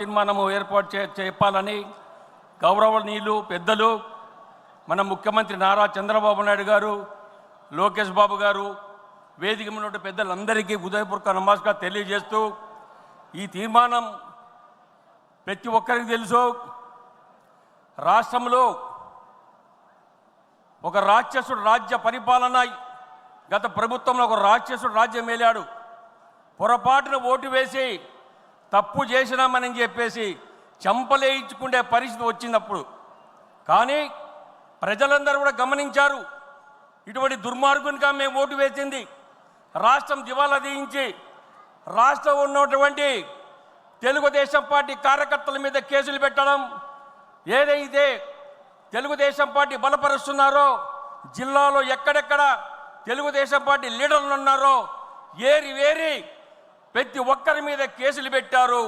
తీర్మానము ఏర్పాటు చే చెప్పాలని గౌరవనీయులు పెద్దలు మన ముఖ్యమంత్రి నారా చంద్రబాబు నాయుడు గారు లోకేష్ బాబు గారు వేదిక మీద ఉన్న పెద్దలందరికీ ఉదయపూర్వక నమస్కారం తెలియజేస్తూ ఈ తీర్మానం ప్రతి ఒక్కరికి తెలుసు. రాష్ట్రంలో ఒక రాక్షసుడు రాజ్య పరిపాలన గత ప్రభుత్వంలో ఒక రాక్షసుడు రాజ్యం మేలాడు పొరపాటున ఓటు వేసి తప్పు చేసినామని చెప్పేసి చంపలేయించుకునే పరిస్థితి వచ్చినప్పుడు. కానీ ప్రజలందరూ కూడా గమనించారు. ఇటువంటి దుర్మార్గునిగా మేము ఓటు వేసింది. రాష్ట్రం దివాలా తీయించి రాష్ట్రం ఉన్నటువంటి తెలుగుదేశం పార్టీ కార్యకర్తల మీద కేసులు పెట్టడం. ఏదైతే తెలుగుదేశం పార్టీ బలపరుస్తున్నారో జిల్లాలో ఎక్కడెక్కడ తెలుగుదేశం పార్టీ లీడర్లు ఉన్నారో ఏరి వేరి ప్రతి ఒక్క మీద కేసులు పెట్టారు.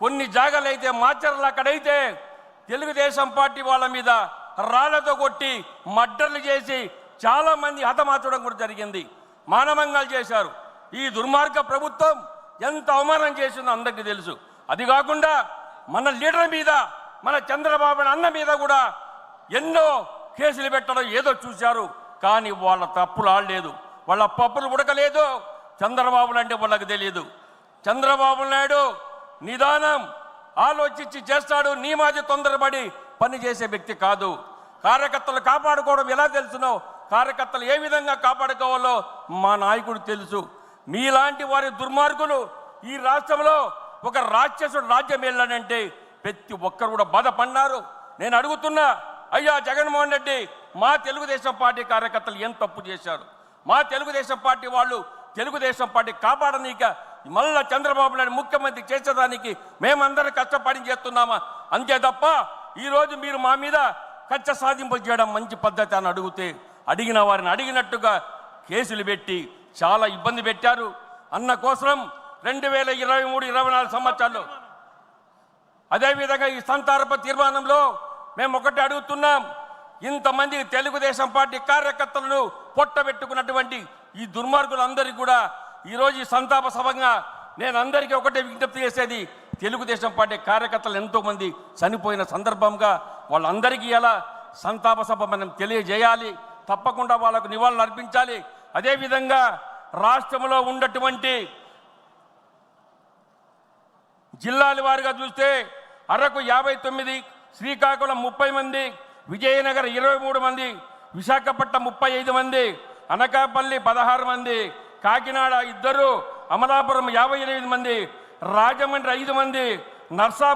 కొన్ని జాగాలు అయితే మాచర్లు అక్కడైతే తెలుగుదేశం పార్టీ వాళ్ళ మీద రాళ్ళతో కొట్టి మడ్డర్లు చేసి చాలా మంది హతమార్చడం కూడా జరిగింది. మానవంగాలు చేశారు. ఈ దుర్మార్గ ప్రభుత్వం ఎంత అవమానం చేసిందో అందరికీ తెలుసు. అది కాకుండా మన లీడర్ మీద మన చంద్రబాబు అన్న మీద కూడా ఎన్నో కేసులు పెట్టడం ఏదో చూశారు. కానీ వాళ్ళ తప్పులు ఆడలేదు. వాళ్ళ పప్పులు ఉడకలేదు. చంద్రబాబు అంటే వాళ్ళకి తెలియదు చంద్రబాబు నాయుడు నిదానం ఆలోచించి చేస్తాడు నీ మాది తొందరపడి పని చేసే వ్యక్తి కాదు. కార్యకర్తలు కాపాడుకోవడం ఎలా తెలుసునో కార్యకర్తలు ఏ విధంగా కాపాడుకోవాలో మా నాయకుడు తెలుసు. మీలాంటి వారి దుర్మార్గులు ఈ రాష్ట్రంలో ఒక రాక్షసుడు రాజ్యం వెళ్ళాడంటే ప్రతి ఒక్కరు కూడా బాధపడినారు. నేను అడుగుతున్నా అయ్యా జగన్మోహన్ రెడ్డి మా తెలుగుదేశం పార్టీ కార్యకర్తలు ఏం తప్పు చేశారు? మా తెలుగుదేశం పార్టీ వాళ్ళు తెలుగుదేశం పార్టీ కాపాడనీక మళ్ళా చంద్రబాబు నాయుడు ముఖ్యమంత్రి చేసేదానికి మేమందరం కష్టపడి చేస్తున్నామా? అంతే తప్ప ఈరోజు మీరు మా మీద కచ్చ సాధింపు చేయడం మంచి పద్ధతి అని అడిగితే అడిగిన వారిని అడిగినట్టుగా కేసులు పెట్టి చాలా ఇబ్బంది పెట్టారు. అన్న కోసం రెండు వేల ఇరవై మూడు ఇరవై నాలుగు సంవత్సరాలు అదేవిధంగా ఈ సంతారప తీర్మానంలో మేము ఒకటి అడుగుతున్నాం. ఇంతమంది తెలుగుదేశం పార్టీ కార్యకర్తలను పొట్టబెట్టుకున్నటువంటి ఈ దుర్మార్గులందరికీ కూడా ఈరోజు ఈ సంతాప సభంగా నేను అందరికీ ఒకటే విజ్ఞప్తి చేసేది తెలుగుదేశం పార్టీ కార్యకర్తలు ఎంతోమంది చనిపోయిన సందర్భంగా వాళ్ళందరికీ ఎలా సంతాప సభ మనం తెలియజేయాలి తప్పకుండా వాళ్ళకు నివాళులు అర్పించాలి. అదేవిధంగా రాష్ట్రంలో ఉన్నటువంటి జిల్లాల వారిగా చూస్తే అరకు యాభై తొమ్మిది శ్రీకాకుళం ముప్పై మంది విజయనగరం ఇరవై మూడు మంది విశాఖపట్నం ముప్పై ఐదు మంది అనకాపల్లి పదహారు మంది కాకినాడ ఇద్దరు అమలాపురం యాభై ఎనిమిది మంది రాజమండ్రి ఐదు మంది నర్సా